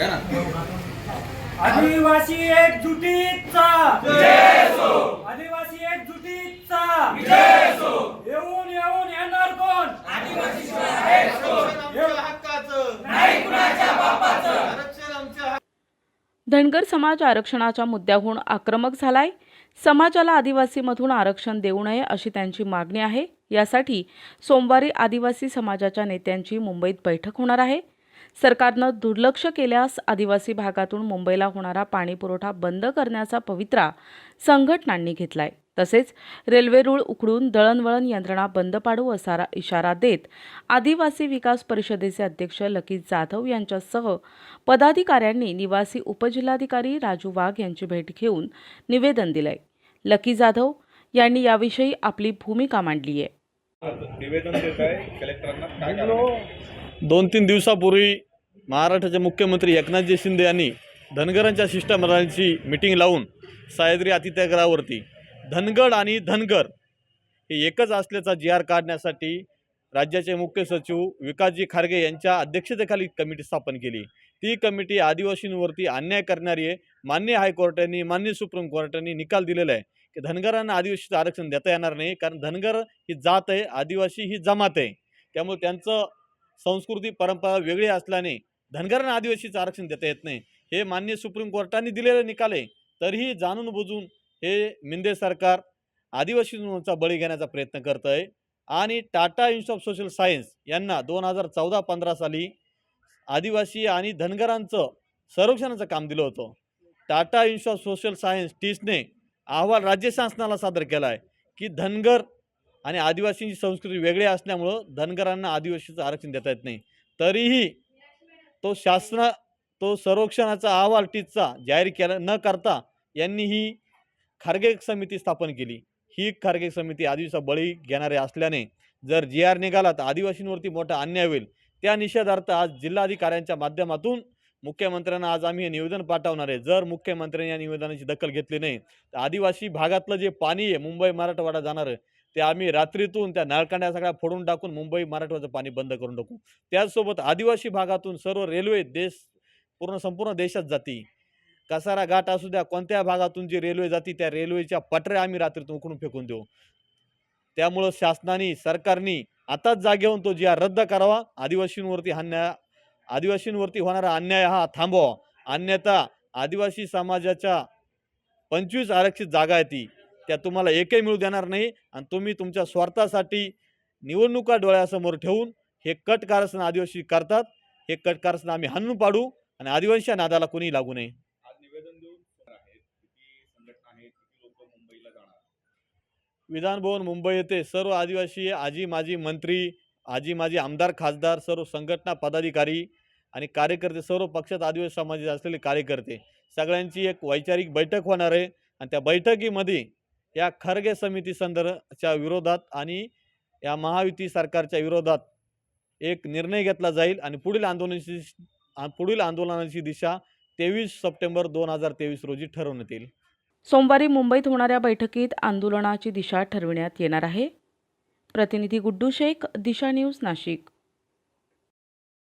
द्या ना. आदिवासी एकजुटीचा. आदिवासी एकजुटीचा. येऊन येऊन येणार कोण? धनगर समाज आरक्षणाच्या मुद्द्याहून आक्रमक झालाय. समाजाला आदिवासीमधून आरक्षण देऊ नये अशी त्यांची मागणी आहे. यासाठी सोमवारी आदिवासी समाजाच्या नेत्यांची मुंबईत बैठक होणार आहे. सरकारनं दुर्लक्ष केल्यास आदिवासी भागातून मुंबईला होणारा पाणीपुरवठा बंद करण्याचा पवित्रा संघटनांनी घेतलाय. तसेच रेल्वे रूळ उखडून दळणवळण यंत्रणा बंद पाडू असा इशारा देत आदिवासी विकास परिषदेचे अध्यक्ष लकीत जाधव यांच्यासह पदाधिकाऱ्यांनी निवासी उपजिल्हाधिकारी राजू वाघ यांची भेट घेऊन निवेदन दिलंय. लकी जाधव यांनी याविषयी आपली भूमिका मांडली आहे निवेदन देत आहे कलेक्टरांना. काय आहे? दोन तीन दिवसापूर्वी महाराष्ट्राचे मुख्यमंत्री एकनाथजी शिंदे यांनी धनगरांच्या शिष्टमंडळांची मिटिंग लावून सह्याद्री अतिथ्यगृहावरती धनगड आणि धनगर हे एकच असल्याचा जी आर काढण्यासाठी राज्याचे मुख्य सचिव विकासजी खारगे यांच्या अध्यक्षतेखाली कमिटी स्थापन केली. ती कमिटी आदिवासींवरती अन्याय करणारी आहे. मान्य हायकोर्टाने मान्य सुप्रीम कोर्टाने निकाल दिलेला आहे की धनगरांना आदिवासीचं आरक्षण देता येणार नाही. कारण धनगर ही जात आहे आदिवासी ही जमात आहे. त्यामुळे त्यांचं संस्कृती परंपरा वेगळी असल्याने धनगरांना आदिवासीचं आरक्षण देता येत नाही. हे मान्य सुप्रीम कोर्टाने दिलेले निकाल आहे. तरीही जाणून बुजून हे मिंदे सरकार आदिवासींचा बळी घेण्याचा प्रयत्न करत आहे. आणि Tata institute of social science यांना दोन हजार चौदा पंधरा साली आदिवासी आणि धनगरांचं संरक्षणाचं काम दिलं होतं. Tata institute of social science टीसने अहवाल राज्य शासनाला सादर केला आहे की धनगर आणि आदिवासींची संस्कृती वेगळी असल्यामुळं धनगरांना आदिवासीचं आरक्षण देता येत नाही. तरीही तो शासना तो सर्वेक्षणाचा अहवाल टीचा जाहीर केला न करता यांनी ही खारगे समिती स्थापन केली. ही खारगे समिती आदिवासा बळी घेणारे असल्याने जर जी आर निघाला तर आदिवासींवरती मोठा अन्याय होईल. त्या निषेधार्थ आज जिल्हाधिकाऱ्यांच्या माध्यमातून मुख्यमंत्र्यांना आज आम्ही हे निवेदन पाठवणार आहे. जर मुख्यमंत्र्यांनी या निवेदनाची दखल घेतली नाही तर आदिवासी भागातलं जे पाणी आहे मुंबई मराठवाडा जाणारं ते आम्ही रात्रीतून त्या नळकांड्या सगळ्या फोडून टाकून मुंबई मराठवाड्याचं पाणी बंद करून टाकू. त्याचसोबत आदिवासी भागातून सर्व रेल्वे देश पूर्ण संपूर्ण देशात जाती. कसारा घाट असू द्या कोणत्या भागातून जी रेल्वे जाती त्या रेल्वेच्या पटऱ्या आम्ही रात्रीतून उकडून फेकून देऊ. त्यामुळं शासनाने सरकारने आताच जागे होऊन तो जी रद्द करावा. आदिवासींवरती अन्याय आदिवासींवरती होणारा अन्याय हा थांबवा. अन्यथा आदिवासी समाजाच्या पंचवीस आरक्षित जागा आहे ती. त्या तुम्हाला एकही मिळू देणार नाही आणि तुम्ही तुमच्या स्वार्थासाठी निवडणुका डोळ्यासमोर ठेवून हे कट कारस्थान आदिवासी करतात. हे कट कारस्थान आम्ही हाणून पाडू आणि आदिवासी नादाला कोणी लागू नये. विधानभवन मुंबई येथे सर्व आदिवासी आजी माजी मंत्री आजी माजी आमदार खासदार सर्व संघटना पदाधिकारी आणि कार्यकर्ते सर्व पक्षात आदिवासी समाजाचे असलेले कार्यकर्ते सगळ्यांची एक वैचारिक बैठक होणार आहे. आणि त्या बैठकीमध्ये या खरगे समिती संदर्भाच्या विरोधात आणि या महायुती सरकारच्या विरोधात एक निर्णय घेतला जाईल आणि पुढील आंदोलनाची पुढील आंदोलनाची दिशा तेवीस सप्टेंबर दोन हजार तेवीस रोजी ठरवण्यात येईल. सोमवारी मुंबईत होणाऱ्या बैठकीत आंदोलनाची दिशा ठरविण्यात येणार आहे. प्रतिनिधी गुड्डू शेख दिशा न्यूज नाशिक.